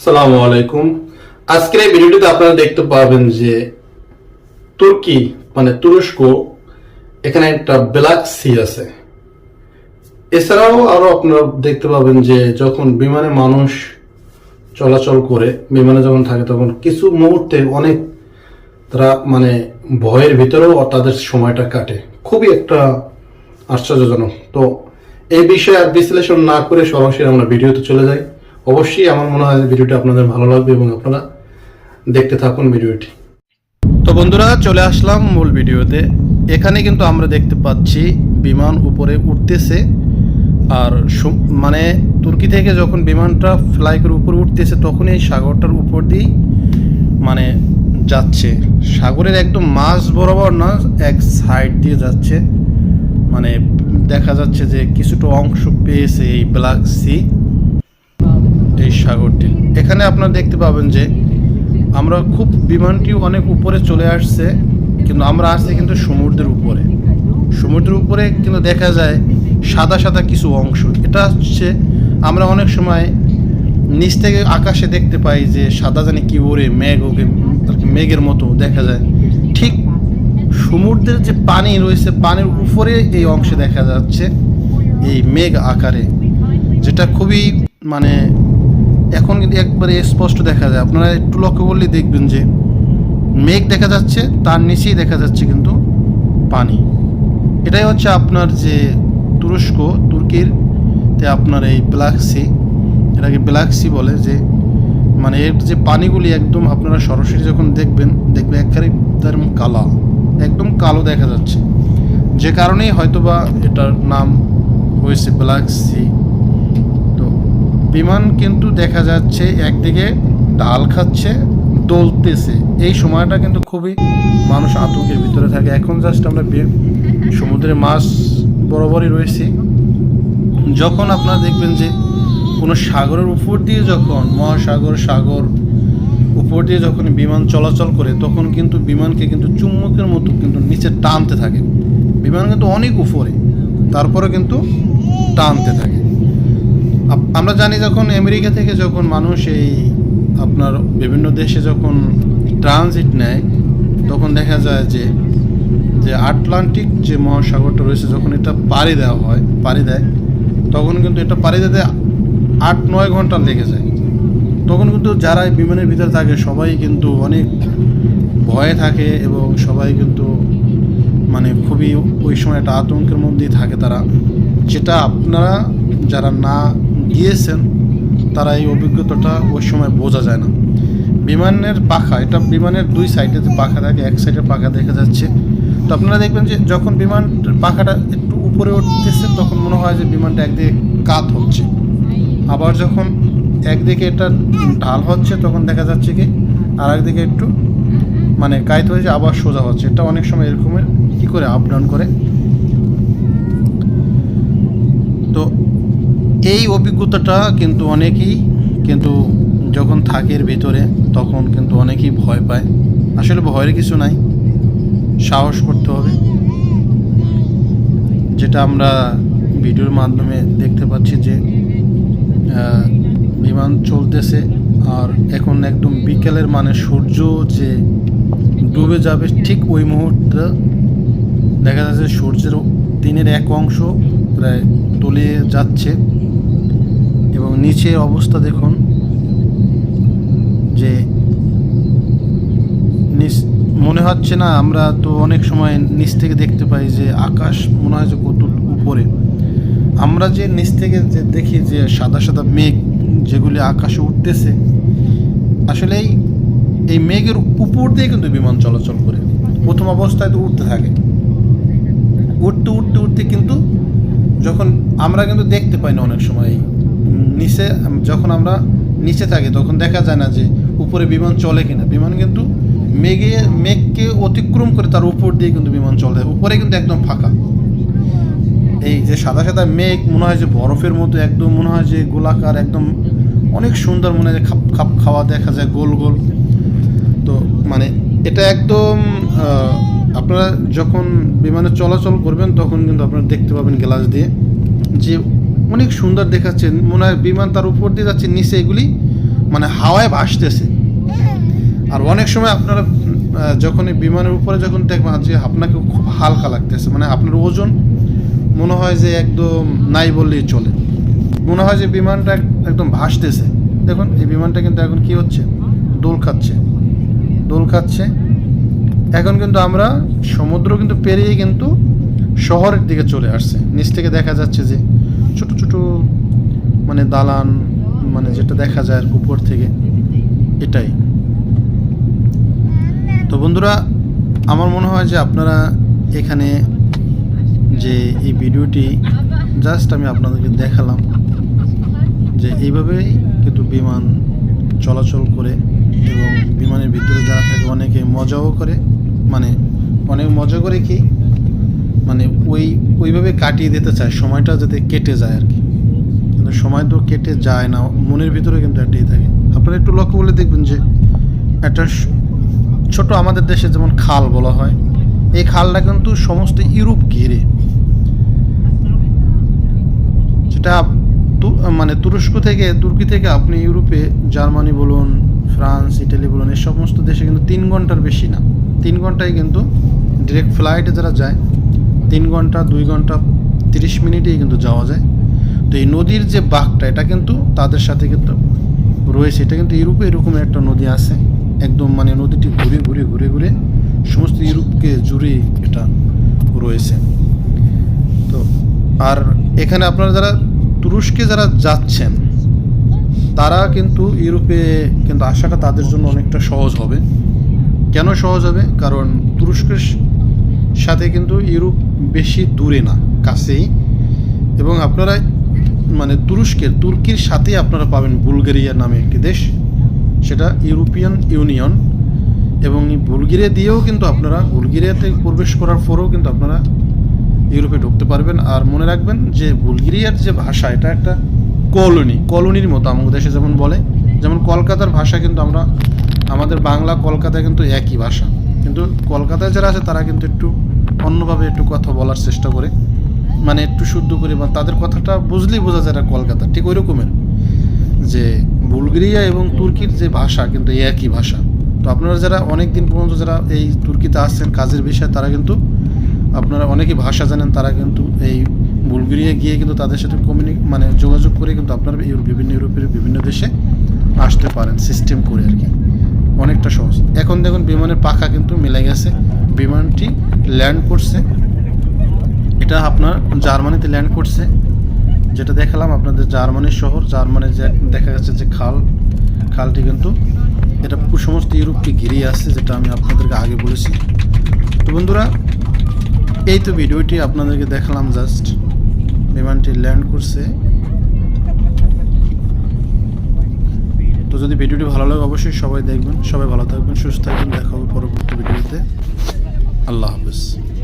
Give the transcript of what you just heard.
সালামু আলাইকুম। আজকের এই ভিডিওটিতে আপনারা দেখতে পাবেন যে তুর্কি মানে তুরস্ক, এখানে একটা ব্ল্যাক সি আছে। এছাড়াও আরও আপনারা দেখতে পাবেন যে যখন বিমানে মানুষ চলাচল করে, বিমানে যখন থাকে, তখন কিছু মুহূর্তে অনেক তারা মানে ভয়ের ভিতরেও তাদের সময়টা কাটে। খুবই একটা আশ্চর্যজনক। তো এই বিষয়ে আর বিশ্লেষণ না করে সরাসরি আমরা ভিডিওতে চলে যাই। অবশ্যই আমার মনে হয় ভিডিওটি আপনাদের ভালো লাগবে এবং আপনারা দেখতে থাকুন ভিডিওটি। তো বন্ধুরা, চলে আসলাম মূল ভিডিওতে। এখানে কিন্তু আমরা দেখতে পাচ্ছি বিমান উপরে উঠতেছে। আর মানে তুর্কি থেকে যখন বিমানটা ফ্লাই করে উপরে উঠতেছে তখন এই সাগরটার উপর দিয়েই মানে যাচ্ছে। সাগরের একদম মাঝ বরাবর না, এক সাইড দিয়ে যাচ্ছে। মানে দেখা যাচ্ছে যে কিছুটা অংশ পেয়েছে এই ব্ল্যাক সি এই সাগরটি। এখানে আপনারা দেখতে পাবেন যে আমরা খুব বিমানটি অনেক উপরে চলে আসছে, কিন্তু আমরা আসছি কিন্তু সমুদ্রের উপরে। সমুদ্রের উপরে কিন্তু দেখা যায় সাদা সাদা কিছু অংশ। এটা হচ্ছে আমরা অনেক সময় নিচ থেকে আকাশে দেখতে পাই যে সাদা জানি কি ওরে মেঘ, ওকে মেঘের মতো দেখা যায়। ঠিক সমুদ্রের যে পানি রয়েছে, পানির উপরে এই অংশে দেখা যাচ্ছে এই মেঘ আকারে, যেটা খুবই মানে এখন কিন্তু একবারে স্পষ্ট দেখা যায়, আপনারা একটু লক্ষ্য করলে দেখবেন যে মেঘ দেখা যাচ্ছে, তার নিচেই দেখা যাচ্ছে কিন্তু পানি। এটাই হচ্ছে আপনার যে তুরস্ক, তুর্কির, তে আপনার এই ব্ল্যাক সি, এটাকে ব্ল্যাক সি বলে যে মানে এর যে পানিগুলি একদম আপনারা সরাসরি যখন দেখবেন দেখবে একবারে তার কালা, একদম কালো দেখা যাচ্ছে। যে কারণেই হয়তোবা এটার নাম হয়েছে ব্ল্যাক সি। বিমান কিন্তু দেখা যাচ্ছে একদিকে ডাল খাচ্ছে, দলতেছে। এই সময়টা কিন্তু খুবই মানুষ আতঙ্কের ভিতরে থাকে। এখন জাস্ট আমরা সমুদ্রের মাছ বরাবরই রয়েছি। যখন আপনারা দেখবেন যে কোনো সাগরের উপর দিয়ে যখন, মহাসাগর, সাগর উপর দিয়ে যখন বিমান চলাচল করে, তখন কিন্তু বিমানকে কিন্তু চুম্বকের মতো কিন্তু নিচে টানতে থাকে। বিমান কিন্তু অনেক উপরে, তারপরে কিন্তু টানতে থাকে। আমরা জানি যখন আমেরিকা থেকে যখন মানুষ এই আপনার বিভিন্ন দেশে যখন ট্রানজিট নেয়, তখন দেখা যায় যে যে আটলান্টিক যে মহাসাগরটা রয়েছে, যখন এটা পাড়ি দেওয়া হয়, পাড়ি দেয়, তখন কিন্তু এটা পাড়ি দিতে আট নয় ঘণ্টা লেগে যায়। তখন কিন্তু যারা বিমানের ভিতরে থাকে, সবাই কিন্তু অনেক ভয়ে থাকে এবং সবাই কিন্তু মানে খুবই ওই সময় একটা আতঙ্কের মধ্যেই থাকে তারা। যেটা আপনারা যারা না গিয়েছেন, তারা এই অভিজ্ঞতাটা ওই সময় বোঝা যায় না। বিমানের পাখা, এটা বিমানের দুই সাইডে যে পাখা থাকে, এক সাইডে পাখা দেখা যাচ্ছে। তো আপনারা দেখবেন যে যখন বিমান পাখাটা একটু উপরে উঠতেছে, তখন মনে হয় যে বিমানটা একদিকে কাত হচ্ছে। আবার যখন একদিকে এটা ঢাল হচ্ছে, তখন দেখা যাচ্ছে কি, আর একদিকে একটু মানে কায়িত হয়েছে, আবার সোজা হচ্ছে। এটা অনেক সময় এরকমের কি করে আপ ডাউন করে তো এই অভিজ্ঞতাটা কিন্তু অনেকেই কিন্তু যখন থাকে এর ভিতরে, তখন কিন্তু অনেকেই ভয় পায়। আসলে ভয়ের কিছু নাই, সাহস করতে হবে। যেটা আমরা ভিডিওর মাধ্যমে দেখতে পাচ্ছি যে বিমান চলতেছে আর এখন একদম বিকেলের মানে সূর্য যে ডুবে যাবে ঠিক ওই মুহূর্তে দেখা যাচ্ছে সূর্যের দিনের এক অংশ প্রায় তলিয়ে যাচ্ছে। এবং নিচে অবস্থা দেখুন, যে নিচ, মনে হচ্ছে না আমরা তো অনেক সময় নিচ থেকে দেখতে পাই যে আকাশ মনে হয় যে কত উপরে। আমরা যে নিচ থেকে যে দেখি যে সাদা সাদা মেঘ যেগুলি আকাশে উঠতেছে, আসলে এই মেঘের উপর দিয়ে কিন্তু বিমান চলাচল করে। প্রথম অবস্থায় তো উঠতে থাকে। উঠতে উঠতে উঠতে কিন্তু যখন আমরা কিন্তু দেখতে পাই না অনেক সময় নিচে, যখন আমরা নিচে থাকি, তখন দেখা যায় না যে উপরে বিমান চলে কিনা। বিমান কিন্তু মেঘে, মেঘকে অতিক্রম করে তার উপর দিয়ে কিন্তু বিমান চলে উপরে কিন্তু একদম ফাঁকা। এই যে সাদা সাদা মেঘ, মনে হয় যে বরফের মতো, একদম মনে হয় যে গোলাকার, একদম অনেক সুন্দর মনে হয় খাপ খাপ খাওয়া দেখা যায়, গোল গোল। তো মানে এটা একদম আপনারা যখন বিমানে চলাচল করবেন, তখন কিন্তু আপনারা দেখতে পাবেন গ্লাস দিয়ে যে অনেক সুন্দর দেখাচ্ছে মনে হয় বিমান তার উপর দিয়ে যাচ্ছে, নিচে এগুলি মানে হাওয়ায় ভাসতেছে। আর অনেক সময় আপনারা যখন এই বিমানের উপরে যখন দেখবেন, যে আপনাকে খুব হালকা লাগতেছে মানে আপনার ওজন মনে হয় যে একদম নাই বললেই চলে। মনে হয় যে বিমানটা একদম ভাসতেছে। দেখুন, এই বিমানটা কিন্তু এখন কি হচ্ছে? দোল খাচ্ছে। দোল খাচ্ছে। এখন কিন্তু আমরা সমুদ্র কিন্তু পেরিয়ে কিন্তু শহরের দিকে চলে আসছে। নিচ থেকে দেখা যাচ্ছে যে ছোট ছোট মানে দালান মানে যেটা দেখা যায় উপর থেকে, এটাই। তো বন্ধুরা, আমার মনে হয় যে আপনারা এখানে যে এই ভিডিওটি জাস্ট আমি আপনাদেরকে দেখালাম যে এইভাবেই কিন্তু বিমান চলাচল করে এবং বিমানের ভিতরে যারা থাকে, অনেকে মজাও করে। মানে অনেক মজা করে কি মানে ওই, ওইভাবে কাটিয়ে দিতে চায়, সময়টা যাতে কেটে যায় আর কি। কিন্তু সময় তো কেটে যায় না, মনের ভিতরে কিন্তু একটাই থাকে। আপনারা একটু লক্ষ্য করলে দেখবেন যে একটা ছোট আমাদের দেশে যেমন খাল বলা হয়, এই খালটা কিন্তু সমস্ত ইউরোপ ঘিরে। সেটা মানে তুরস্ক থেকে, তুর্কি থেকে আপনি ইউরোপে, জার্মানি বলুন, ফ্রান্স, ইটালি বলুন, এই সমস্ত দেশে কিন্তু তিন ঘণ্টার বেশি না। তিন ঘন্টায় কিন্তু ডিরেক্ট ফ্লাইটে যারা যায় তিন ঘণ্টা, দুই ঘণ্টা, তিরিশ মিনিটেই কিন্তু যাওয়া যায়। তো এই নদীর যে বাঘটা, এটা কিন্তু তাদের সাথে কিন্তু রয়েছে। এটা কিন্তু ইউরোপে এরকম একটা নদী আছে। একদম মানে নদীটি ঘুরে ঘুরে ঘুরে ঘুরে সমস্ত ইউরোপকে জুড়ে এটা রয়েছে। তো আর এখানে আপনারা যারা তুরস্কে যারা যাচ্ছেন, তারা কিন্তু ইউরোপে কিন্তু আসাটা তাদের জন্য অনেকটা সহজ হবে। কেন সহজ হবে? কারণ তুরস্কের সাথে কিন্তু ইউরোপ বেশি দূরে না, কাছেই। এবং আপনারা মানে তুরস্কের, তুর্কির সাথে আপনারা পাবেন বুলগেরিয়া নামে একটি দেশ। সেটা ইউরোপিয়ান ইউনিয়ন। এবং বুলগেরিয়া দিয়েও কিন্তু আপনারা, বুলগেরিয়াতে প্রবেশ করার পরেও কিন্তু আপনারা ইউরোপে ঢুকতে পারবেন। আর মনে রাখবেন যে বুলগেরিয়ার যে ভাষা, এটা একটা কলোনি, কলোনির মতো আমাদের দেশে যেমন বলে, যেমন কলকাতার ভাষা কিন্তু আমরা, আমাদের বাংলা কলকাতা কিন্তু একই ভাষা। কিন্তু কলকাতায় যারা আছে, তারা কিন্তু একটু অন্যভাবে একটু কথা বলার চেষ্টা করে। মানে একটু শুদ্ধ করে বা তাদের কথাটা বুঝলেই বোঝা যায় কলকাতা। ঠিক ওই রকমের যে বুলগেরিয়া এবং তুর্কির যে ভাষা কিন্তু একই ভাষা। তো আপনারা যারা অনেক দিন পর্যন্ত যারা এই তুর্কিতে আসছেন কাজের বিষয়ে, তারা কিন্তু আপনারা অনেকেই ভাষা জানেন, তারা কিন্তু এই বুলগেরিয়া গিয়ে কিন্তু তাদের সাথে কমিউনি মানে যোগাযোগ করে কিন্তু আপনারা বিভিন্ন ইউরোপের বিভিন্ন দেশে আসতে পারেন সিস্টেম করে আর কি। অনেকটা সহজ। এখন দেখুন বিমানের পাখা কিন্তু মিলে গেছে। বিমানটি ল্যান্ড করছে। এটা আপনার জার্মানিতে ল্যান্ড করছে। যেটা দেখালাম আপনাদের জার্মানির শহর। জার্মানির যে দেখা যাচ্ছে যে খাল, খালটি কিন্তু এটা সমস্ত ইউরোপকে ঘিরিয়ে আসছে যেটা আমি আপনাদেরকে আগে বলেছি। তো বন্ধুরা, এই তো ভিডিওটি আপনাদেরকে দেখালাম জাস্ট। বিমানটি ল্যান্ড করছে। তো যদি ভিডিওটি ভালো লাগে, অবশ্যই সবাই দেখবেন, সবাই ভালো থাকবেন, সুস্থ থাকবেন। দেখা হবে পরবর্তী ভিডিওতে। আল্লাহ হাফেজ